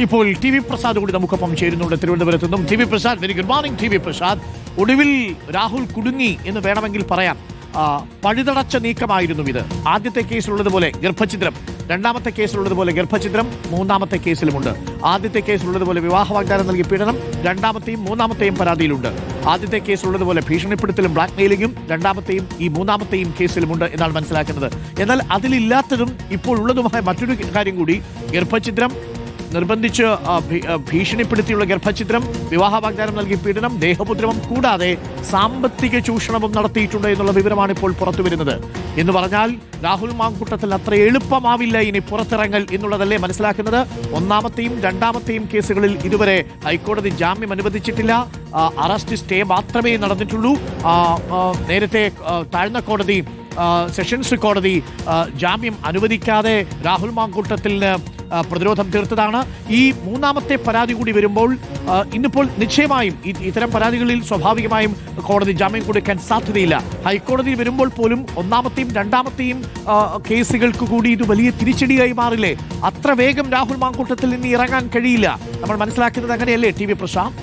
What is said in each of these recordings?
ഇപ്പോൾ T V Prasad കൂടി നമുക്കൊപ്പം ചേരുന്നുണ്ട്. തിരുവനന്തപുരത്ത് നിന്നും T V Prasad very good morning T V Prasad. ഒടുവിൽ രാഹുൽ കുടുങ്ങി എന്ന് വേണമെങ്കിൽ പറയാം. പഴുതടച്ച നീക്കമായിരുന്നു ഇത്. ആദ്യത്തെ കേസിലുള്ളതുപോലെ ഗർഭഛിദ്രം രണ്ടാമത്തെ കേസിലുള്ളതുപോലെ ഗർഭഛിദ്രം മൂന്നാമത്തെ കേസിലുമുണ്ട്. ആദ്യത്തെ കേസിലുള്ളതുപോലെ വിവാഹ വാഗ്ദാനം നൽകി പീഡനം രണ്ടാമത്തെയും മൂന്നാമത്തെയും പരാതിയിലുണ്ട്. ആദ്യത്തെ കേസിലുള്ളതുപോലെ ഭീഷണിപ്പെടുത്തലും ബ്ലാക്ക്മെയിലിംഗും രണ്ടാമത്തെയും ഈ മൂന്നാമത്തെയും കേസിലുമുണ്ട് എന്നാണ് മനസ്സിലാക്കുന്നത്. എന്നാൽ അതിലില്ലാത്തതും ഇപ്പോൾ ഉള്ളതുമായ മറ്റൊരു കാര്യം കൂടി ഗർഭഛിദ്രം നിർബന്ധിച്ച് ഭീഷണിപ്പെടുത്തിയുള്ള ഗർഭഛിദ്രം വിവാഹ വാഗ്ദാനം നൽകി പീഡനം ദേഹപുദ്രവം കൂടാതെ സാമ്പത്തിക ചൂഷണവും നടത്തിയിട്ടുണ്ട് എന്നുള്ള വിവരമാണ് ഇപ്പോൾ പുറത്തു വരുന്നത് എന്ന് പറഞ്ഞാൽ രാഹുൽ മാങ്കുട്ടത്തിൽ അത്ര എളുപ്പമാവില്ല ഇനി പുറത്തിറങ്ങൽ എന്നുള്ളതല്ലേ മനസ്സിലാക്കുന്നത്. ഒന്നാമത്തെയും രണ്ടാമത്തെയും കേസുകളിൽ ഇതുവരെ ഹൈക്കോടതി ജാമ്യം അനുവദിച്ചിട്ടില്ല. അറസ്റ്റ് സ്റ്റേ മാത്രമേ നടന്നിട്ടുള്ളൂ. നേരത്തെ താഴ്ന്ന കോടതി സെഷൻസ് കോടതി ജാമ്യം അനുവദിക്കാതെ രാഹുൽ മാങ്കൂട്ടത്തിന് ആ, പ്രതിരോധം തീർത്തതാണ്. ഈ മൂന്നാമത്തെ പരാതി കൂടി വരുമ്പോൾ ഇന്നിപ്പോൾ നിശ്ചയമായും ഇത്തരം പരാതികളിൽ സ്വാഭാവികമായും കോടതി ജാമ്യം കൊടുക്കാൻ സാധ്യതയില്ല. ഹൈക്കോടതി വരുമ്പോൾ പോലും ഒന്നാമത്തെയും രണ്ടാമത്തെയും കേസുകൾക്ക് കൂടി ഇത് വലിയ തിരിച്ചടിയായി മാറില്ലേ? അത്ര വേഗം രാഹുൽ മാങ്കൂട്ടത്തിൽ നിന്ന് ഇറങ്ങാൻ കഴിയില്ല. നമ്മൾ മനസ്സിലാക്കുന്നത് അങ്ങനെയല്ലേ T V Prashanth?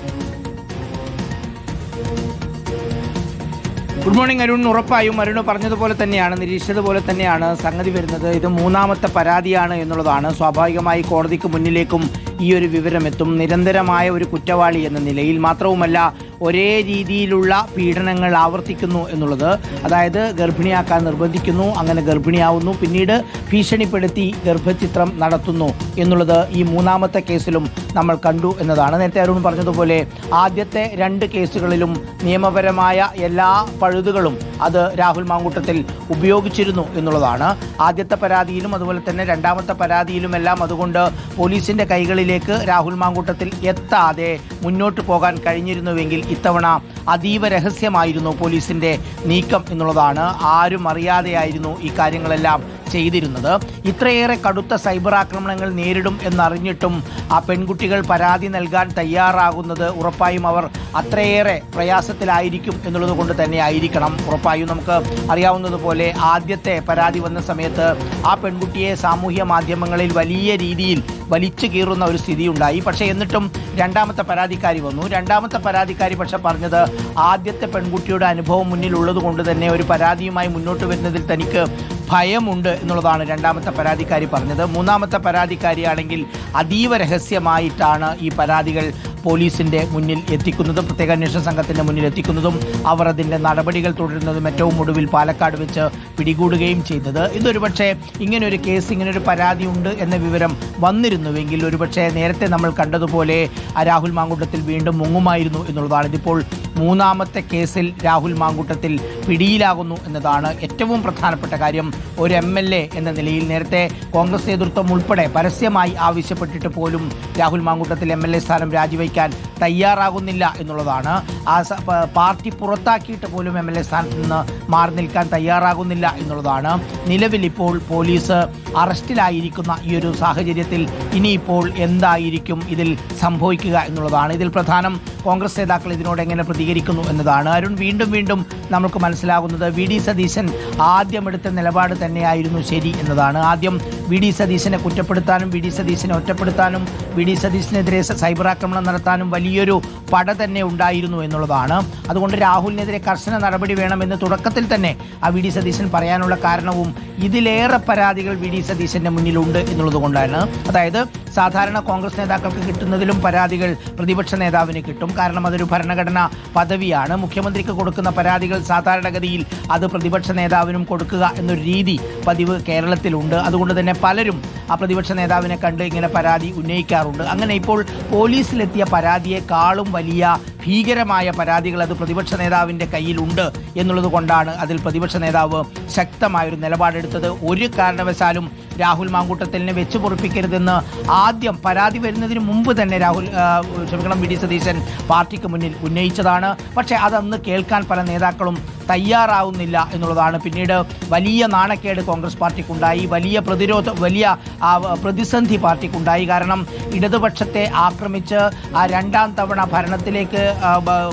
Good morning Arun. ഉറപ്പായും അരുൺ പറഞ്ഞതുപോലെ തന്നെയാണ് നിരീക്ഷിച്ചതുപോലെ തന്നെയാണ് സംഗതി വരുന്നത്. ഇത് മൂന്നാമത്തെ പരാതിയാണ് എന്നുള്ളതാണ്. സ്വാഭാവികമായി കോടതിക്ക് മുന്നിലേക്കും ഈ ഒരു വിവരം എത്തും നിരന്തരമായ ഒരു കുറ്റവാളി എന്ന നിലയിൽ മാത്രവുമല്ല ഒരേ രീതിയിലുള്ള പീഡനങ്ങൾ ആവർത്തിക്കുന്നു എന്നുള്ളത്. അതായത് ഗർഭിണിയാക്കാൻ നിർബന്ധിക്കുന്നു അങ്ങനെ ഗർഭിണിയാവുന്നു പിന്നീട് ഭീഷണിപ്പെടുത്തി ഗർഭചിത്രം നടത്തുന്നു എന്നുള്ളത് ഈ മൂന്നാമത്തെ കേസിലും നമ്മൾ കണ്ടു എന്നതാണ്. നേരത്തെ അരുൺ പറഞ്ഞതുപോലെ ആദ്യത്തെ രണ്ട് കേസുകളിലും നിയമപരമായ എല്ലാ പഴുതുകളും അത് രാഹുൽ മാങ്കൂട്ടത്തിൽ ഉപയോഗിച്ചിരുന്നു എന്നുള്ളതാണ്. ആദ്യത്തെ പരാതിയിലും അതുപോലെ തന്നെ രണ്ടാമത്തെ പരാതിയിലുമെല്ലാം അതുകൊണ്ട് പോലീസിന്റെ കൈകളിലേക്ക് രാഹുൽ മാങ്കൂട്ടത്തിൽ എത്താതെ മുന്നോട്ട് പോകാൻ കഴിഞ്ഞിരുന്നുവെങ്കിൽ ഇത്തവണ അതീവ രഹസ്യമായിരുന്നു പോലീസിന്റെ നീക്കം എന്നുള്ളതാണ്. ആരും അറിയാതെയായിരുന്നു ഈ കാര്യങ്ങളെല്ലാം ചെയ്തിരുന്നത്. ഇത്രയേറെ കടുത്ത സൈബർ ആക്രമണങ്ങൾ നേരിടും എന്നറിഞ്ഞിട്ടും ആ പെൺകുട്ടികൾ പരാതി നൽകാൻ തയ്യാറാകുന്നത് ഉറപ്പായും അവർ അത്രയേറെ പ്രയാസത്തിലായിരിക്കും എന്നുള്ളത് കൊണ്ട് തന്നെ ആയിരിക്കണം ഉറപ്പായും നമുക്ക് അറിയാവുന്നതുപോലെ ആദ്യത്തെ പരാതി വന്ന സമയത്ത് ആ പെൺകുട്ടിയെ സാമൂഹ്യ മാധ്യമങ്ങളിൽ വലിയ രീതിയിൽ വലിച്ചു കീറുന്ന ഒരു സ്ഥിതി ഉണ്ടായി പക്ഷേ എന്നിട്ടും രണ്ടാമത്തെ പരാതിക്കാരി വന്നു. രണ്ടാമത്തെ പരാതിക്കാരി പക്ഷെ പറഞ്ഞത് ആദ്യത്തെ പെൺകുട്ടിയുടെ അനുഭവം മുന്നിലുള്ളത് കൊണ്ട് തന്നെ ഒരു പരാതിയുമായി മുന്നോട്ട് വരുന്നതിൽ തനിക്ക് ഭയമുണ്ട് എന്നുള്ളതാണ് രണ്ടാമത്തെ പരാതിക്കാരി പറഞ്ഞത്. മൂന്നാമത്തെ പരാതിക്കാരിയാണെങ്കിൽ അതീവ രഹസ്യമായിട്ടാണ് ഈ പരാതികൾ പോലീസിന്റെ മുന്നിൽ എത്തിക്കുന്നതും പ്രത്യേക അന്വേഷണ സംഘത്തിന്റെ മുന്നിൽ എത്തിക്കുന്നതും അവർ അതിന്റെ നടപടികൾ തുടരുന്നതും ഏറ്റവും ഒടുവിൽ പാലക്കാട് വെച്ച് പിടികൂടുകയും ചെയ്തത്. ഇതൊരു പക്ഷേ ഇങ്ങനൊരു കേസ് ഇങ്ങനൊരു പരാതി ഉണ്ട് എന്ന വിവരം വന്നിരുന്നുവെങ്കിൽ ഒരുപക്ഷെ നേരത്തെ നമ്മൾ കണ്ടതുപോലെ രാഹുൽ മാങ്കൂട്ടത്തിൽ വീണ്ടും മുങ്ങുമായിരുന്നു എന്നുള്ളതാണ്. ഇതിപ്പോൾ മൂന്നാമത്തെ കേസിൽ രാഹുൽ മാങ്കൂട്ടത്തിൽ പിടിയിലാകുന്നു എന്നതാണ് ഏറ്റവും പ്രധാനപ്പെട്ട കാര്യം. ഒരു എം എൽ എ എന്ന നിലയിൽ നേരത്തെ കോൺഗ്രസ് നേതൃത്വം ഉൾപ്പെടെ പരസ്യമായി ആവശ്യപ്പെട്ടിട്ട് പോലും Rahul Mankoottathil M L A സ്ഥാനം രാജിവെക്കാൻ തയ്യാറാകുന്നില്ല എന്നുള്ളതാണ്. ആ പാർട്ടി പുറത്താക്കിയിട്ട് പോലും എം എൽ എ സ്ഥാനത്ത് നിന്ന് മാറി നിൽക്കാൻ തയ്യാറാകുന്നില്ല എന്നുള്ളതാണ്. നിലവിൽ ഇപ്പോൾ പോലീസ് അറസ്റ്റിലായിരിക്കുന്ന ഈ ഒരു സാഹചര്യത്തിൽ ഇനിയിപ്പോൾ എന്തായിരിക്കും ഇതിൽ സംഭവിക്കുക എന്നുള്ളതാണ്. ഇതിൽ പ്രധാനം കോൺഗ്രസ് നേതാക്കൾ ഇതിനോട് എങ്ങനെ പ്രതികരിക്കുന്നു എന്നതാണ്. അരുൺ വീണ്ടും വീണ്ടും നമുക്ക് മനസ്സിലാകുന്നത് വി ഡി സതീശൻ ആദ്യം എടുത്ത നിലപാട് തന്നെയായിരുന്നു ശരി എന്നതാണ്. ആദ്യം വി ഡി സതീശനെ കുറ്റപ്പെടുത്താനും വി ഡി സതീശനെ ഒറ്റപ്പെടുത്താനും വി ഡി സതീശനെതിരെ സൈബർ ആക്രമണം നടത്താനും വലിയൊരു പട തന്നെ ഉണ്ടായിരുന്നു എന്നുള്ളതാണ്. അതുകൊണ്ട് രാഹുലിനെതിരെ കർശന നടപടി വേണമെന്ന് തുടക്കത്തിൽ തന്നെ ആ വി ഡി സതീശൻ പറയാനുള്ള കാരണവും ഇതിലേറെ പരാതികൾ വി ഡി സതീശന്റെ മുന്നിലുണ്ട് എന്നുള്ളത് കൊണ്ടാണ്. അതായത് സാധാരണ കോൺഗ്രസ് നേതാക്കൾക്ക് കിട്ടുന്നതിലും പരാതികൾ പ്രതിപക്ഷ നേതാവിന് കിട്ടും. കാരണം അതൊരു ഭരണഘടനാ പദവിയാണ്. മുഖ്യമന്ത്രിക്ക് കൊടുക്കുന്ന പരാതികൾ സാധാരണഗതിയിൽ അത് പ്രതിപക്ഷ നേതാവിനും കൊടുക്കുക എന്നൊരു രീതി പതിവ് കേരളത്തിലുണ്ട്. അതുകൊണ്ട് തന്നെ പലരും ആ പ്രതിപക്ഷ നേതാവിനെ കണ്ട് ഇങ്ങനെ പരാതി ഉന്നയിക്കാറുണ്ട്. അങ്ങനെ ഇപ്പോൾ പോലീസിലെത്തിയ പരാതിയെക്കാളും വലിയ ഭീകരമായ പരാതികൾ അത് പ്രതിപക്ഷ നേതാവിന്റെ കയ്യിലുണ്ട് എന്നുള്ളത് കൊണ്ടാണ് അതിൽ പ്രതിപക്ഷ നേതാവ് ശക്തമായൊരു നിലപാടെടുത്തത്. ഒരു കാരണവശാലും രാഹുൽ മാങ്കൂട്ടത്തിലിനെ വെച്ച് പൊറിപ്പിക്കരുതെന്ന് ആദ്യം പരാതി വരുന്നതിന് മുമ്പ് തന്നെ രാഹുൽ ക്ഷമിക്കണം വി. ഡി. സതീശൻ പാർട്ടിക്ക് മുന്നിൽ ഉന്നയിച്ചതാണ്. പക്ഷേ അതന്ന് കേൾക്കാൻ പല നേതാക്കളും തയ്യാറാവുന്നില്ല എന്നുള്ളതാണ്. പിന്നീട് വലിയ നാണക്കേട് കോൺഗ്രസ് പാർട്ടിക്കുണ്ടായി. വലിയ പ്രതിരോധ വലിയ പ്രതിസന്ധി പാർട്ടിക്കുണ്ടായി. കാരണം ഇടതുപക്ഷത്തെ ആക്രമിച്ച് ആ രണ്ടാം തവണ ഭരണത്തിലേക്ക്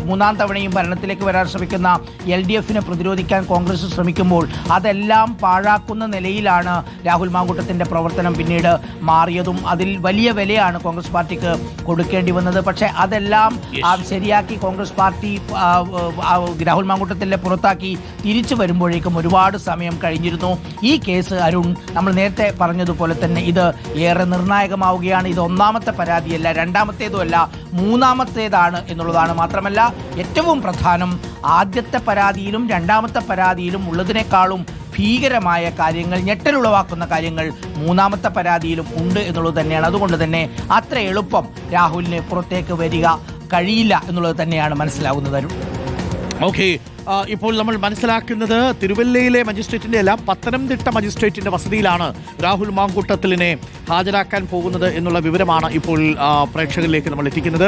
മൂന്നാം തവണയും ഭരണത്തിലേക്ക് വരാൻ ശ്രമിക്കുന്ന എൽ ഡി എഫിനെ പ്രതിരോധിക്കാൻ കോൺഗ്രസ് ശ്രമിക്കുമ്പോൾ അതെല്ലാം പാഴാക്കുന്ന നിലയിലാണ് രാഹുൽ മാങ്കൂട്ടത്തിന്റെ പ്രവർത്തനം പിന്നീട് മാറിയതും. അതിൽ വലിയ വിലയാണ് കോൺഗ്രസ് പാർട്ടിക്ക് കൊടുക്കേണ്ടി വന്നത്. പക്ഷേ അതെല്ലാം ശരിയാക്കി കോൺഗ്രസ് പാർട്ടി രാഹുൽ മാങ്കൂട്ടത്തിന്റെ മാങ്കൂട്ടത്തിലെ പുറത്താക്കി തിരിച്ചു വരുമ്പോഴേക്കും ഒരുപാട് സമയം കഴിഞ്ഞിരുന്നു. ഈ കേസ് അരുൺ നമ്മൾ നേരത്തെ പറഞ്ഞതുപോലെ തന്നെ ഇത് ഏറെ നിർണായകമാവുകയാണ്. ഇത് ഒന്നാമത്തെ പരാതിയല്ല രണ്ടാമത്തേതുമല്ല മൂന്നാമത്തേതാണ് എന്നുള്ളതാണ് മാത്രമല്ല ഏറ്റവും പ്രധാനം ആദ്യത്തെ പരാതിയിലും രണ്ടാമത്തെ പരാതിയിലും ഉള്ളതിനേക്കാളും ഭീകരമായ കാര്യങ്ങൾ ഞെട്ടലുളവാക്കുന്ന കാര്യങ്ങൾ മൂന്നാമത്തെ പരാതിയിലും ഉണ്ട് എന്നുള്ളത് തന്നെയാണ്. അതുകൊണ്ട് തന്നെ അത്ര എളുപ്പം രാഹുലിന് പുറത്തേക്ക് വരിക കഴിയില്ല എന്നുള്ളത് തന്നെയാണ് മനസ്സിലാവുന്നത് ഓക്കെ ഇപ്പോൾ നമ്മൾ മനസ്സിലാക്കുന്നത് തിരുവല്ലയിലെ മജിസ്ട്രേറ്റിന്റെ അല്ല പത്തനംതിട്ട മജിസ്ട്രേറ്റിന്റെ വസതിയിലാണ് രാഹുൽ മാങ്കൂട്ടത്തിലിനെ ഹാജരാക്കാൻ പോകുന്നത് എന്നുള്ള വിവരമാണ് ഇപ്പോൾ പ്രേക്ഷകരിലേക്ക് നമ്മൾ എത്തിക്കുന്നത്.